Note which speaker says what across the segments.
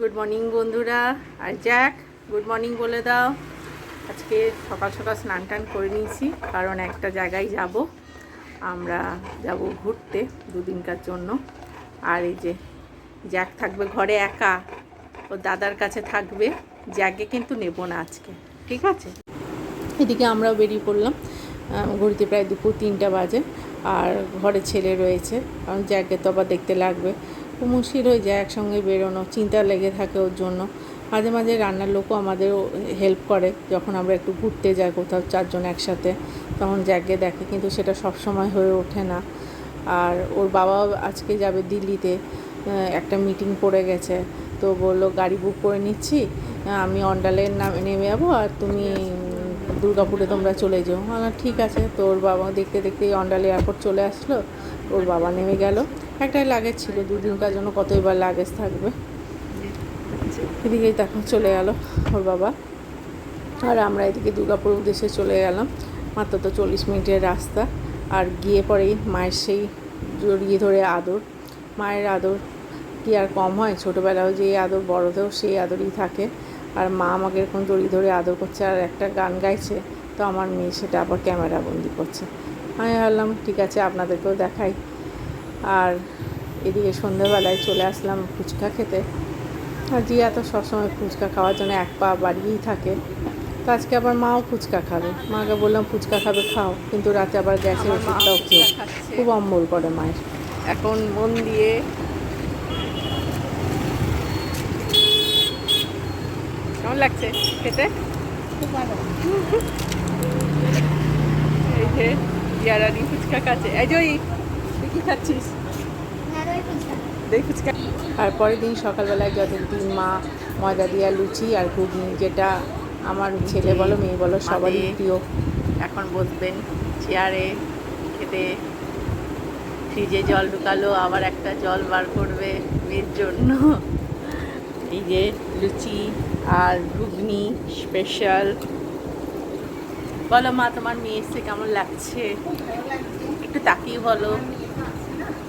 Speaker 1: Good morning বন্ধুরা। আর Jack good morning বলে দাও। আজকে সকাল সকাল স্নান টান করে নিয়েছি, কারণ একটা জায়গায় যাব। আমরা যাব ঘুরতে দুদিনকার জন্য। আর এই যে জ্যাক থাকবে ঘরে একা, ও দাদার কাছে থাকবে। জ্যাকে কিন্তু নেব না আজকে, ঠিক আছে? এদিকে আমরাও বেরিয়ে পড়লাম। ঘড়িতে প্রায় দুপুর তিনটা বাজে। আর ঘরে ছেলে রয়েছে, কারণ জ্যাকে তো আবার দেখতে লাগবে। মুশকিল হয়ে যায় একসঙ্গে বেরোনো চিন্তা লেগে থাকে ওর জন্য। মাঝে মাঝে রান্নার লোকও আমাদের হেল্প করে যখন আমরা একটু ঘুরতে যাই কোথাও চারজন একসাথে তখন জ্যাকে দেখে কিন্তু সেটা সব সময় হয়ে ওঠে না। আর ওর বাবা আজকে যাবে দিল্লিতে একটা মিটিং পড়ে গেছে। তো বলল গাড়ি বুক করে নিচ্ছি আমি অন্ডালের নামে নেমে যাব আর তুমি দুর্গাপুরে তোমরা চলে যাও। আমার ঠিক আছে। তো ওর বাবা দেখতে দেখতে অন্ডাল এয়ারপোর্ট চলে আসলো ওর বাবা নেমে গেল। একটাই লাগেজ ছিল দুদিনকার জন্য কতই বার লাগেজ থাকবে। এদিকেই তখন চলে গেল ওর বাবা। আর আমরা এদিকে দুর্গাপুর উদ্দেশ্যে চলে গেলাম। মাত্র তো চল্লিশ মিনিটের রাস্তা। আর গিয়ে পরেই মায়ের সেই জড়িয়ে ধরে আদর। মায়ের আদর কি আর কম হয়? ছোটোবেলাও যে আদর বড়তেও সেই আদরই থাকে। আর মা আমাকে এরকম জড়িয়ে ধরে আদর করছে আর একটা গান গাইছে, তো আমার মেয়ে সেটা আবার ক্যামেরা বন্দি করছে। আমি ভাবলাম, ঠিক আছে, আপনাদেরকেও দেখাই। আর এদিকে সন্ধ্যেবেলায় চলে আসলাম ফুচকা খেতে। আর জিয়া তো সবসময় ফুচকা খাওয়ার জন্য এক পা বাড়িয়েই থাকে। তো আজকে আবার মাও ফুচকা খাবে। মাকে বললাম ফুচকা খাবে খাও। কিন্তু রাতে আবার গ্যাসের ওষুধটাও খেয়ে খুব অম্বল করে মায়ের।
Speaker 2: এখন মন দিয়ে কেমন লাগছে খেতে? খুব ভালো। এই যে ইয়ারানি ফুচকা খাচ্ছে। এই যে তুই কি খাচ্ছিস? দেখ ফুচকা।
Speaker 1: আর পরের দিন সকালবেলায় যতদিন মা ময়দা দিয়া লুচি আর ঘুগনি যেটা আমার ছেলে বলো মেয়ে বলো সবারই প্রিয়।
Speaker 2: এখন বসবেন চেয়ারে খেতে ফ্রিজে জল ঢুকালো আবার একটা জল বার করবে মেয়ের জন্য। এই যে লুচি আর ঘুগনি স্পেশাল বলো মা তোমার মেয়ে এসছে কেমন লাগছে? একটু তাকিয়ে বলো।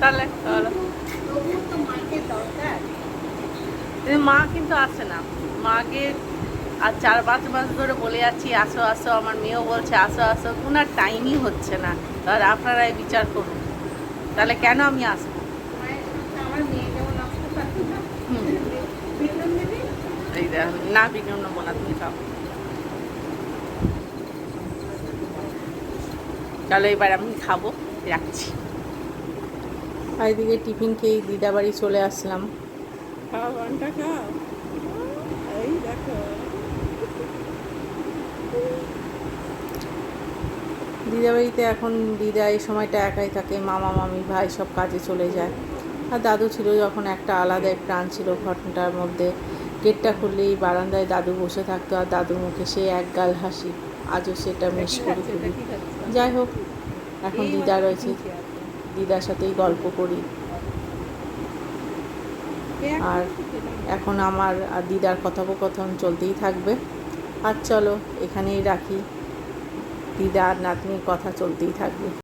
Speaker 2: তাহলে মা কিন্তু আসে না। মাকে আর চার পাঁচ মাস ধরে বলে যাচ্ছি আসো আসো আমার মেয়েও বলছে আসো আসো। ওনার টাইমই হচ্ছে না। তাহলে আপনারাই বিচার করুন। তাহলে কেন আমি আসব। না। বিঘ্ন নেব না তুমি খাও চলো এবার আমি খাব। রাখছি।
Speaker 1: এদিকে টিফিন খেয়ে দিদা বাড়ি চলে আসলাম।
Speaker 2: খাও ঘণ্টা খাও। এই দেখো।
Speaker 1: দিদা বাড়িতে এখন দিদা এই সময়টা একাই থাকে মামা মামি ভাই সব কাজে চলে যায়। আর দাদু ছিল যখন একটা আলাদাই প্রাণ ছিল ঘটনাটার মধ্যে। গেটটা খুললেই বারান্দায় দাদু বসে থাকতো আর দাদুর মুখে সে এক গাল হাসি আজও সেটা মিস করি যাই হোক এখন দিদা রয়েছে। দিদার সাথেই গল্প করি। আর এখন আমার আর দিদার কথোপকথন চলতেই থাকবে। আর চলো, এখানেই রাখি। দিদা আর নাতনির কথা চলতেই থাকবে।